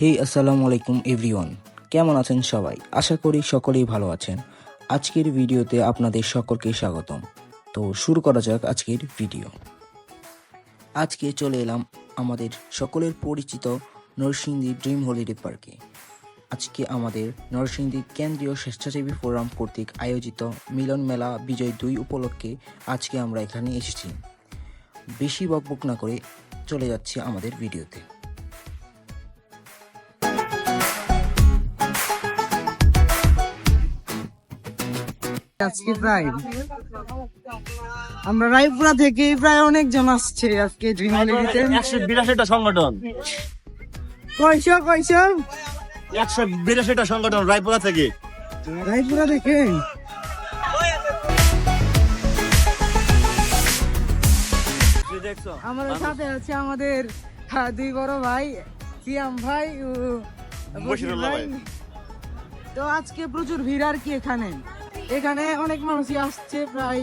হে, আসসালামু আলাইকুম এভরিওয়ান। কেমন আছেন সবাই? আশা করি সকলেই ভালো আছেন। আজকের ভিডিওতে আপনাদের সকলকে স্বাগতম। তো শুরু করা যাক আজকের ভিডিও। আজকে চলে এলাম আমাদের সকলের পরিচিত নরসিংদী ড্রিম হলিডে পার্কে। আজকে আমাদের নরসিংদী কেন্দ্রীয় স্বেচ্ছাসেবী ফোরাম কর্তৃক আয়োজিত মিলন মেলা বিজয় দুই উপলক্ষে আজকে আমরা এখানে এসেছি। বেশি বকবক না করে চলে যাচ্ছে আমাদের ভিডিওতে। আজকে প্রায়। আমরা রায়পুরা থেকে প্রায় অনেকজন আসছে আজকে ড্রিম হলিডেতে একশো বিরাশিটা সংগঠন। কয়শো কয়শো? একশো বিরাশিটা সংগঠন রায়পুরা থেকে। রায়পুরা থেকে? আমাদের সাথে আছে আমাদের দুই বড় ভাই সিয়াম ভাই। তো আজকে প্রচুর ভিড় আর কি এখানে। এখানে অনেক মানুষই আসছে, প্রায়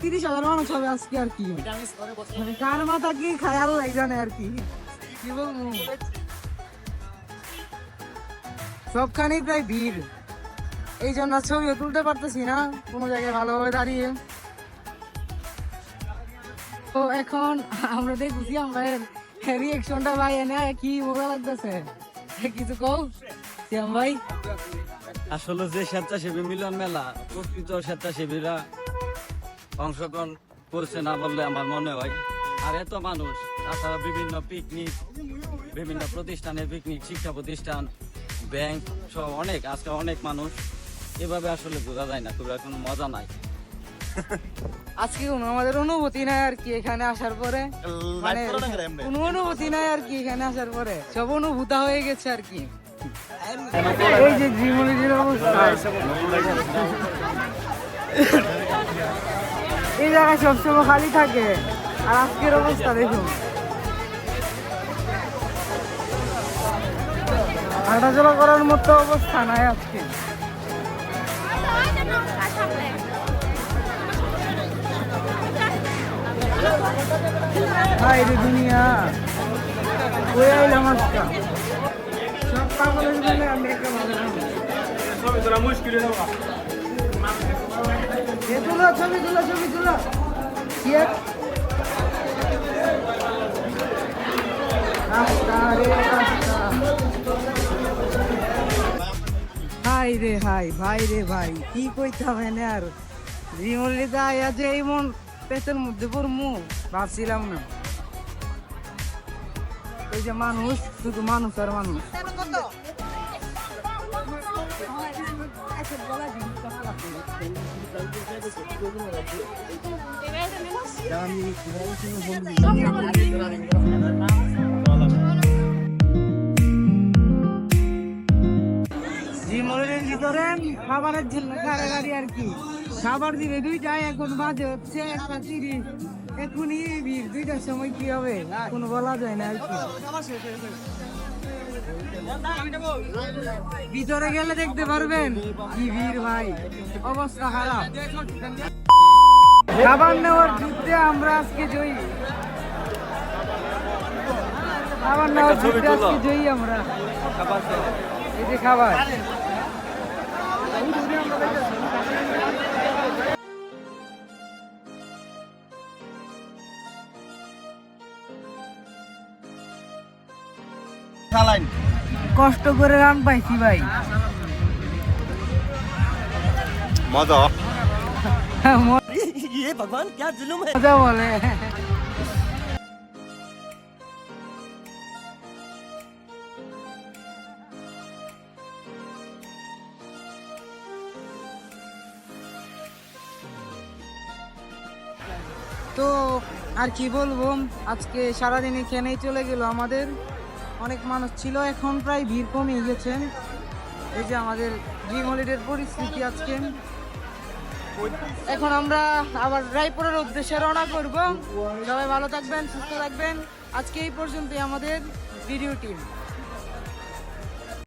তিরিশ হাজার মানুষ হবে আজকে আর কি। মানে কার মাথা কি খায় আল্লাহ জানে আর কি। কি সবখানেই প্রায় ভিড়। এই জন্য আর ছবিও তুলতে পারতেছি না, কোনো জায়গায় ভালোভাবে দাঁড়িয়ে। তো এখন আমরা দেখছি আমরা রিয়েকশনটা ভাই এনে কি মজা লাগতেছে। কিছু কও? শ্যাম ভাই? আসলে যে স্বেচ্ছাসেবী মিলন মেলা প্রকৃত স্বেচ্ছাসেবীরা অংশগ্রহণ করছে না বললে আমার মনে হয়। আর এত মানুষ তাছাড়া বিভিন্ন পিকনিক বিভিন্ন প্রতিষ্ঠানের পিকনিক শিক্ষা প্রতিষ্ঠান ব্যাংক সব অনেক আজকে অনেক মানুষ। এভাবে আসলে বোঝা যায় না খুব এখন মজা নাই। আজকে কোনো আমাদের অনুভূতি নাই আর কি এখানে আসার পরে। মানে কোনো অনুভূতি নাই আর কি এখানে আসার পরে। সব অনুভূতা হয়ে গেছে আর কি। এই যে জীবনের অবস্থা। এই জায়গায় সবসময় খালি থাকে। আর আজকের অবস্থা, দেখুন। হাঁটাচলা করার মতো অবস্থা নাই আজকে। হাই রে দুনিয়া। কই আইলাম আজকা? রাস্তা রে, হাই, ভাই রে, ভাই, কি কইতাম এনে আর? জীবনে যাই আছে এই মন পেটের মধ্যে পড়মু, ভাবছিলাম না। এই যে মানুষ, শুধু মানুষ আর মানুষ। খাবারের জন্য গাড়ি আর কি খাবার দিবে দুইটাই এখন বাজে হচ্ছে একটা তিরিশ। এখনই ভিড় দুইটার সময় কি হবে? কোনো বলা যায় না আর কি। ভিতরে গেলে দেখতে পারবেন, কি ভিড় ভাই। অবস্থা খারাপ। খাবার নেওয়ার যুদ্ধে আমরা আজকে জয়ী। খাবার নেওয়ার যুদ্ধে আজকে জয়ী আমরা। এই যে খাবার। চালাইন কষ্ট করে রান পাইছি ভাই মজা ये भगवान क्या जुलुम है মজা বলে তো আর কি বলবো আজকে সারাদিন এখানেই চলে গেল আমাদের অনেক মানুষ ছিল, এখন প্রায় ভিড় কমে গেছেন এই যে আমাদের ড্রিম হলিডের পরিস্থিতি আজকে। এখন আমরা আবার রায়পুরের উদ্দেশ্যে রওনা করব। সবাই ভালো থাকবেন, সুস্থ থাকবেন। আজকে এই পর্যন্তই আমাদের ভিডিও টিম